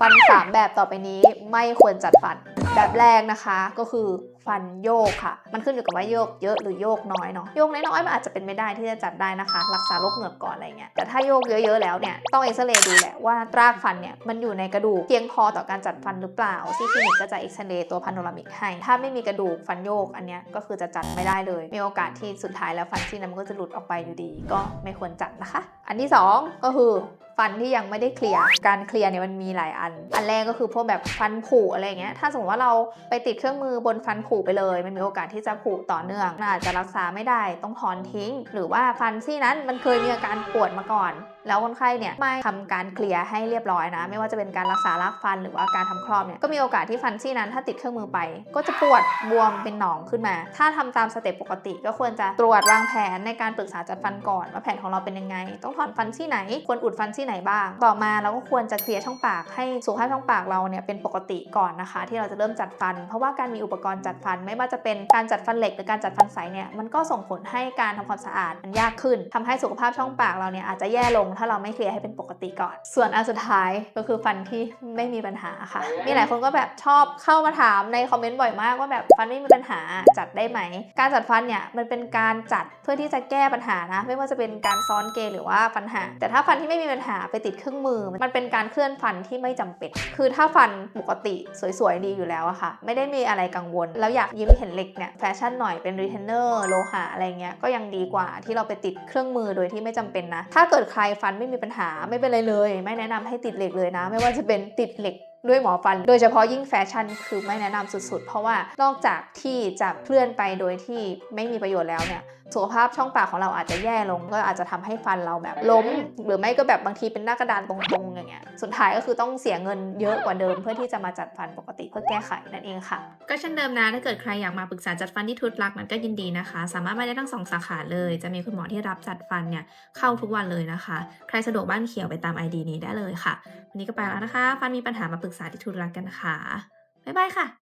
ฟัน 3 แบบต่อไปนี้ไม่ควรจัดฟัน แบบแรกนะคะก็คือฟันโยกค่ะ มันขึ้นอยู่กับว่าโยกเยอะหรือโยกน้อยเนาะ โยกน้อยๆมันอาจจะเป็นไม่ได้ที่จะจัดได้นะคะ รักษาโรคเหงือกก่อนอะไรเงี้ย แต่ถ้าโยกเยอะๆแล้วเนี่ย ต้องเอ็กซเรย์ดูแหละว่ารากฟันเนี่ยมันอยู่ในกระดูกเพียงพอต่อการจัดฟันหรือเปล่า ที่คลินิกก็จะเอ็กซเรย์ตัวพาโนรามิกให้ ถ้าไม่มีกระดูกฟันโยกอันเนี้ยก็คือจะจัดไม่ได้เลย มีโอกาสที่สุดท้ายแล้วฟันซี่นั้นมันก็จะหลุดออกไปอยู่ดี ก็ไม่ควรจัดนะคะ อันที่สองก็คือ ฟันที่ยังไม่ได้เคลียร์ การเคลียร์เนี่ยมันมีหลายอัน อันแรกก็คือพวกแบบฟันผุอะไรเงี้ย ถ้าสมมติว่าเราไปติดเครื่องมือบนฟันผุไปเลย มันมีโอกาสที่จะผุต่อเนื่องนอาจจะรักษาไม่ได้ต้องถอนทิ้ง หรือว่าฟันซี่นั้นมันเคยมีอาการปวดมาก่อน แล้วคนไข้เนี่ยไม่ทำการเคลียร์ให้เรียบร้อยนะ ไม่ว่าจะเป็นการรักษารากฟันหรือว่าการทำครอบเนี่ยก็มีโอกาสที่ฟันซี่นั้น ถ้าติดเครื่องมือไป ก็จะปวดบวมเป็นหนองขึ้นมา ถ้าทำตามสเต็ปปกติ ก็ควรจะตรวจวางแผนในการปรึกษาจัดฟันก่อนว่าแผนของเราเป็นยังไง ต้องถอนฟันซี่ไหนควรอุดฟันซี่ไหนบ้าง ต่อมาเราก็ควรจะเคลียร์ช่องปากให้สุขภาพช่องปากเราเนี่ยเป็นปกติก่อนนะคะ ที่เราจะเริ่มจัดฟัน เพราะว่าการมีอุปกรณ์จัดฟัน ไม่ว่าจะเป็นการจัดฟันเหล็กหรือการจัดฟันใสเนี่ยมันก็ส่งผลให้การทำความสะอาดมันยากขึ้นทำให้สุขภาพช่องปากเราเนี่ยอาจจะแย่ลงถ้าเราไม่เคลียร์ให้เป็นปกติก่อน ส่วนอันสุดท้ายก็คือฟันที่ไม่มีปัญหาค่ะ มีหลายคนก็แบบชอบเข้ามาถามในคอมเมนต์บ่อยมากว่าแบบฟันไม่มีปัญหาจัดได้ไหม การจัดฟันเนี่ยมันเป็นการจัดเพื่อที่จะแก้ปัญหานะ ไม่ว่าจะเป็นการซ้อนเกยหรือว่าฟันหา แต่ถ้าฟันที่ไม่มีปัญหาไปติดเครื่องมือ มันเป็นการเคลื่อนฟันที่ไม่จำเป็น คือถ้าฟันปกติสวยๆดีอยู่แล้วอะค่ะ ไม่ได้มีอะไรกังวล แล้วอยากยิ้มเห็นเหล็กเนี่ยแฟชั่นหน่อยเป็นรีเทนเนอร์โลหะอะไรเงี้ยก็ยังดีกว่าที่เราไปติดเครื่องมือโดยที่ไม่จำเป็นนะ ถ้าเกิดใครฟันไม่มีปัญหาไม่เป็นไรเลย ไม่แนะนำให้ติดเหล็กเลยนะ ไม่ว่าจะเป็นติดเหล็กด้วยหมอฟัน โดยเฉพาะยิ่งแฟชั่นคือไม่แนะนำสุดๆ เพราะว่านอกจากที่จะเคลื่อนไปโดยที่ไม่มีประโยชน์แล้วเนี่ยสุขภาพช่องปากของเราอาจจะแย่ลง ก็อาจจะทำให้ฟันเราแบบล้ม หรือไม่ก็แบบบางทีเป็นหน้ากระดานตรงๆอย่างเงี้ยสุดท้ายก็คือต้องเสียเงินเยอะกว่าเดิม เพื่อที่จะมาจัดฟันปกติเพื่อแก้ไขนั่นเองค่ะ ก็เช่นเดิมนะถ้าเกิดใครอยากมาปรึกษาจัดฟันที่ทุตลักนั้นก็ยินดีนะคะ สามารถมาได้ทั้งสองสาขาเลย จะมีคุณหมอที่รับจัดฟันเนี่ยเข้าทุกวันเลยนะคะ ใครสะดวกบ้านเขียวไปตาม ID นี้ได้เลยค่ะวันนี้ก็ไปแล้วนะคะ ฟันมีปัญหามาปรึกษาที่ทุตลักกันนะคะ บ๊ายบายค่ะ